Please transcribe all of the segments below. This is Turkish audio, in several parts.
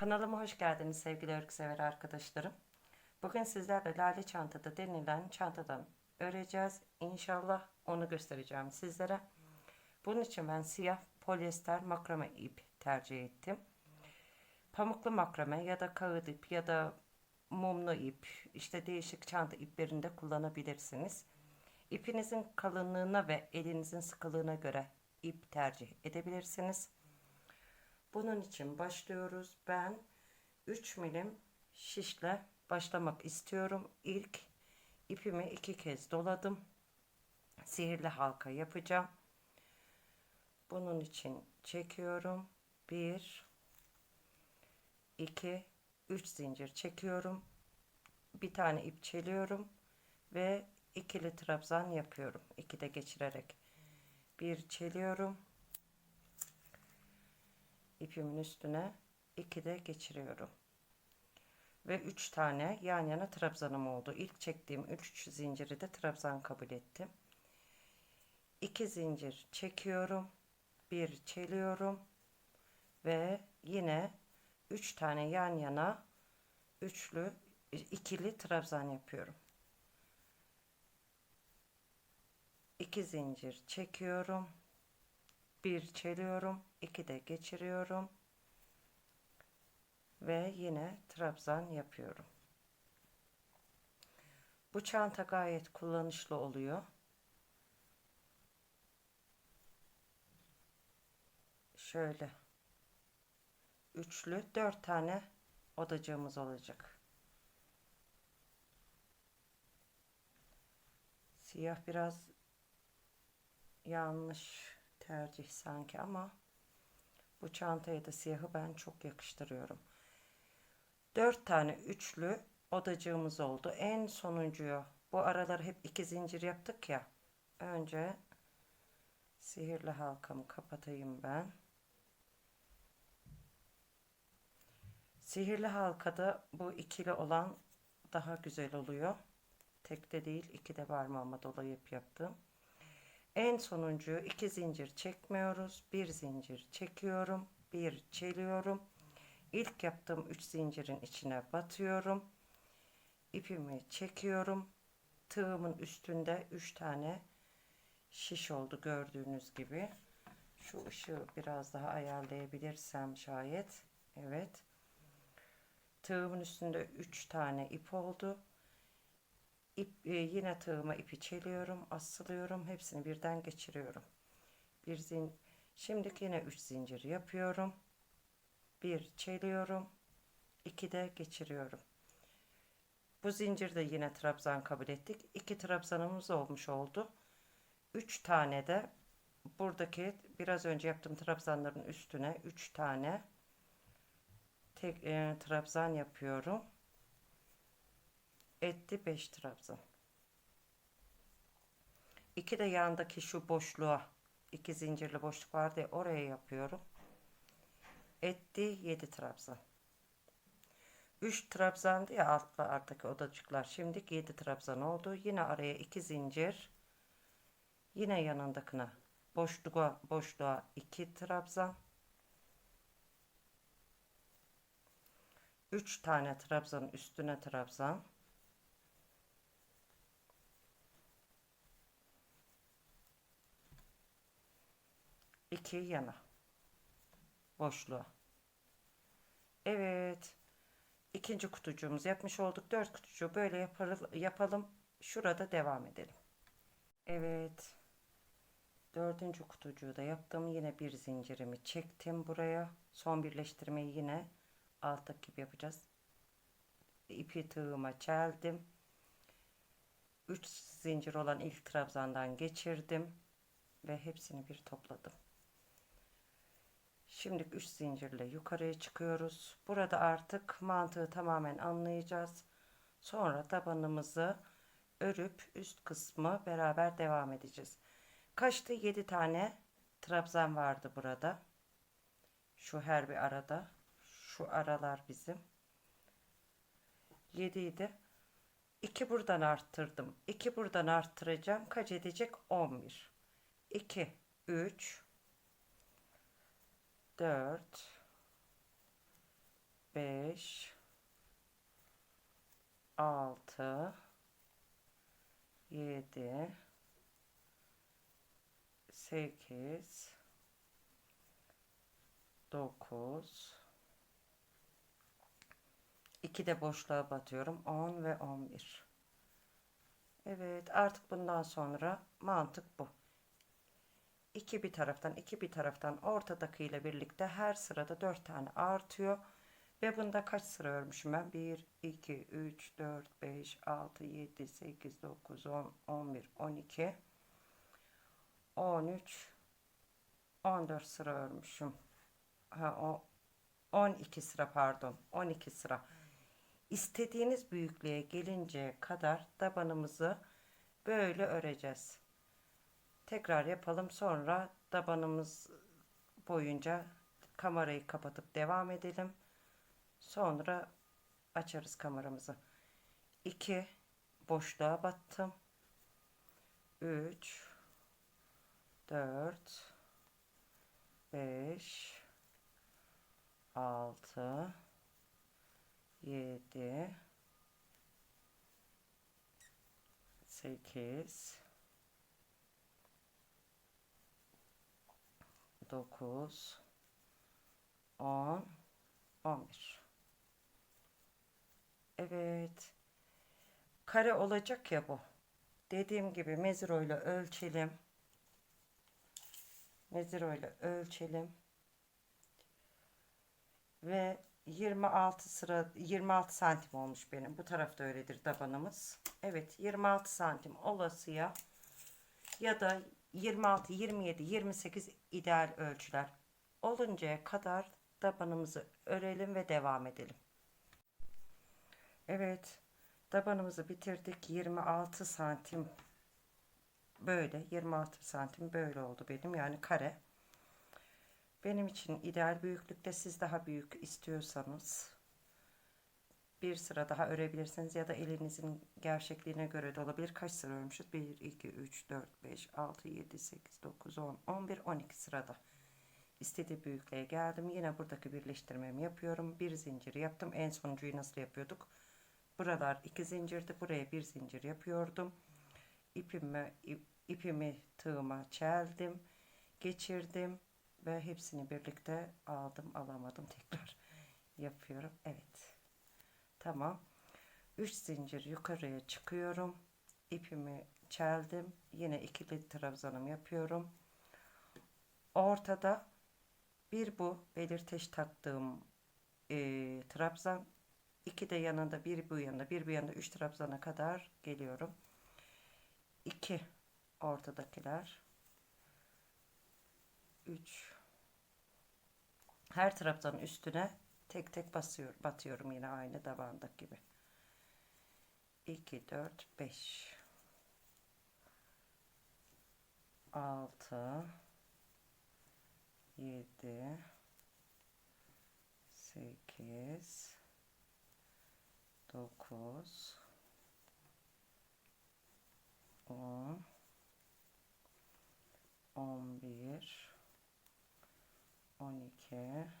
Kanalıma hoş geldiniz sevgili örgüsever arkadaşlarım. Bugün sizlerle lale çantada denilen çantadan öreceğiz. İnşallah onu göstereceğim sizlere. Bunun için ben siyah polyester makrame ip tercih ettim. Pamuklu makrame ya da kağıt ip ya da mumlu ip işte değişik çanta iplerinde kullanabilirsiniz. İpinizin kalınlığına ve elinizin sıkılığına göre ip tercih edebilirsiniz. Bunun için başlıyoruz. Ben 3 milim şişle başlamak istiyorum. İlk ipimi iki kez doladım. Sihirli halka yapacağım. Bunun için çekiyorum. 1 2 3 zincir çekiyorum. Bir tane ip çeliyorum ve ikili trabzan yapıyorum. İki de geçirerek. Bir çeliyorum ipimin üstüne iki de geçiriyorum. Ve 3 tane yan yana trabzanım oldu. İlk çektiğim 3 zinciri de trabzan kabul ettim. 2 zincir çekiyorum. Bir çeliyorum. Ve yine 3 tane yan yana üçlü ikili trabzan yapıyorum. 2 zincir çekiyorum bir çeliyorum iki de geçiriyorum. Ve yine trabzan yapıyorum. Bu çanta gayet kullanışlı oluyor. Şöyle. Üçlü dört tane odacığımız olacak. Siyah biraz yanlış tercih sanki ama bu çantaya da siyahı ben çok yakıştırıyorum. 4 tane üçlü odacığımız oldu. En sonuncuyu bu araları hep iki zincir yaptık ya. Önce sihirli halkamı kapatayım ben. Sihirli halkada bu ikili olan daha güzel oluyor. Tek de değil iki de parmağıma dolayıp yaptım. En sonuncuyu iki zincir çekmiyoruz. Bir zincir çekiyorum. Bir çeliyorum. İlk yaptığım üç zincirin içine batıyorum. İpimi çekiyorum. Tığımın üstünde üç tane şiş oldu gördüğünüz gibi. Şu ışığı biraz daha ayarlayabilirsem şayet. Evet. Tığımın üstünde üç tane ip oldu ip, e, yine tığıma ipi çeliyorum asılıyorum hepsini birden geçiriyorum. Bir zin şimdi yine 3 zincir yapıyorum. Bir çeliyorum iki de geçiriyorum. Bu zincirde yine trabzan kabul ettik. İki trabzanımız olmuş oldu. 3 tane de buradaki biraz önce yaptığım trabzanların üstüne 3 tane tek e, trabzan yapıyorum etti 5 trabzan. 2 de yandaki şu boşluğa iki zincirli boşluk vardı ya oraya yapıyorum. Etti 7 trabzan. 3 trabzandı ya altta artık odacıklar. Şimdi 7 trabzan oldu. Yine araya 2 zincir. Yine yanındakine boşluğa boşluğa 2 trabzan. 3 tane trabzanın üstüne trabzan. 2 yana boşluğa. Evet. ikinci kutucuğumuzu yapmış olduk. Dört kutucuğu böyle yapalım. Şurada devam edelim. Evet. Dördüncü kutucuğu da yaptım. Yine bir zincirimi çektim buraya. Son birleştirmeyi yine alttaki gibi yapacağız. İpi tığıma çeldim. 3 zincir olan ilk trabzandan geçirdim ve hepsini bir topladım. Şimdi 3 zincirle yukarıya çıkıyoruz. Burada artık mantığı tamamen anlayacağız. Sonra tabanımızı örüp üst kısmı beraber devam edeceğiz. Kaçtı? 7 tane trabzan vardı burada. Şu her bir arada. Şu aralar bizim. 7 idi. 2 buradan arttırdım. 2 buradan arttıracağım. Kaç edecek? 11. 2, 3, 4 5 6 7 8 9 2 de boşluğa batıyorum. 10 ve 11 Evet artık bundan sonra mantık bu 2 bir taraftan 2 bir taraftan ortadakiyle birlikte her sırada 4 tane artıyor. Ve bunda kaç sıra örmüşüm ben? 1 2 3 4 5 6 7 8 9 10 11 12 13 14 sıra örmüşüm. Ha o 12 sıra pardon 12 sıra. İstediğiniz büyüklüğe gelinceye kadar tabanımızı böyle öreceğiz tekrar yapalım. Sonra tabanımız boyunca kamerayı kapatıp devam edelim. Sonra açarız kameramızı. 2 boşluğa battım. 3 4 5 6 7 8 9 10 11 Evet. Kare olacak ya bu. Dediğim gibi mezro ile ölçelim. Mezro ile ölçelim. Ve 26 sıra 26 santim olmuş benim. Bu tarafta öyledir tabanımız. Evet 26 santim olasıya ya da 26, 27, 28 ideal ölçüler oluncaya kadar tabanımızı örelim ve devam edelim. Evet tabanımızı bitirdik 26 santim böyle 26 santim böyle oldu benim yani kare benim için ideal büyüklükte siz daha büyük istiyorsanız bir sıra daha örebilirsiniz ya da elinizin gevşekliğine göre de olabilir. Kaç sıra örmüşüz? 1, 2, 3, 4, 5, 6, 7, 8, 9, 10, 11, 12 sırada. İstediği büyüklüğe geldim. Yine buradaki birleştirmemi yapıyorum. Bir zincir yaptım. En sonuncuyu nasıl yapıyorduk? Buralar iki zincirdi. Buraya bir zincir yapıyordum. İpimi, ip, ipimi tığıma çeldim. Geçirdim. Ve hepsini birlikte aldım. Alamadım. Tekrar yapıyorum. Evet. Tamam. 3 zincir yukarıya çıkıyorum. İpimi çeldim. Yine ikili trabzanım yapıyorum. Ortada bir bu belirteç taktığım e, trabzan. iki de yanında bir bu yanında bir bu yanında üç trabzana kadar geliyorum. 2 ortadakiler. 3 her trabzanın üstüne tek tek basıyor, batıyorum yine aynı tabandaki gibi. 2 4 5 6 7 8 9 10 11 12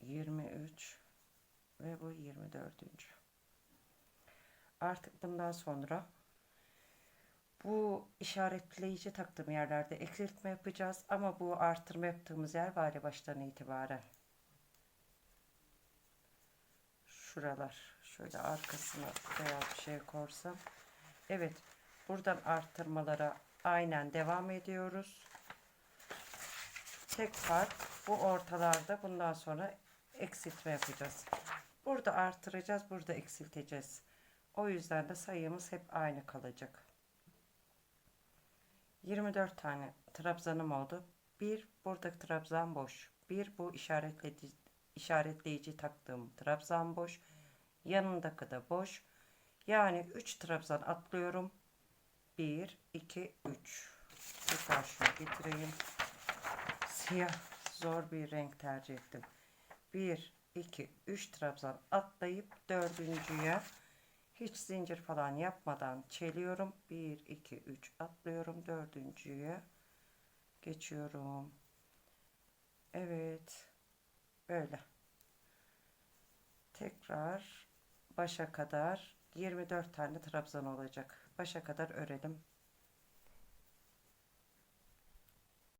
23 ve bu 24. Artık bundan sonra bu işaretleyici taktığım yerlerde eksiltme yapacağız ama bu artırma yaptığımız yer ya baştan itibaren. Şuralar şöyle arkasına beyaz bir şey korsam. Evet buradan arttırmalara aynen devam ediyoruz. Tek fark bu ortalarda bundan sonra eksiltme yapacağız. Burada artıracağız, burada eksilteceğiz. O yüzden de sayımız hep aynı kalacak. 24 tane trabzanım oldu. Bir buradaki trabzan boş. Bir bu işaretledi, işaretleyici taktığım trabzan boş. Yanındaki de boş. Yani 3 trabzan atlıyorum. 1, 2, 3. Tekrar şunu getireyim. Siyah zor bir renk tercih ettim. 1, 2, 3 trabzan atlayıp dördüncüye hiç zincir falan yapmadan çeliyorum. 1, 2, 3 atlıyorum. Dördüncüye geçiyorum. Evet. Böyle. Tekrar başa kadar 24 tane trabzan olacak. Başa kadar örelim.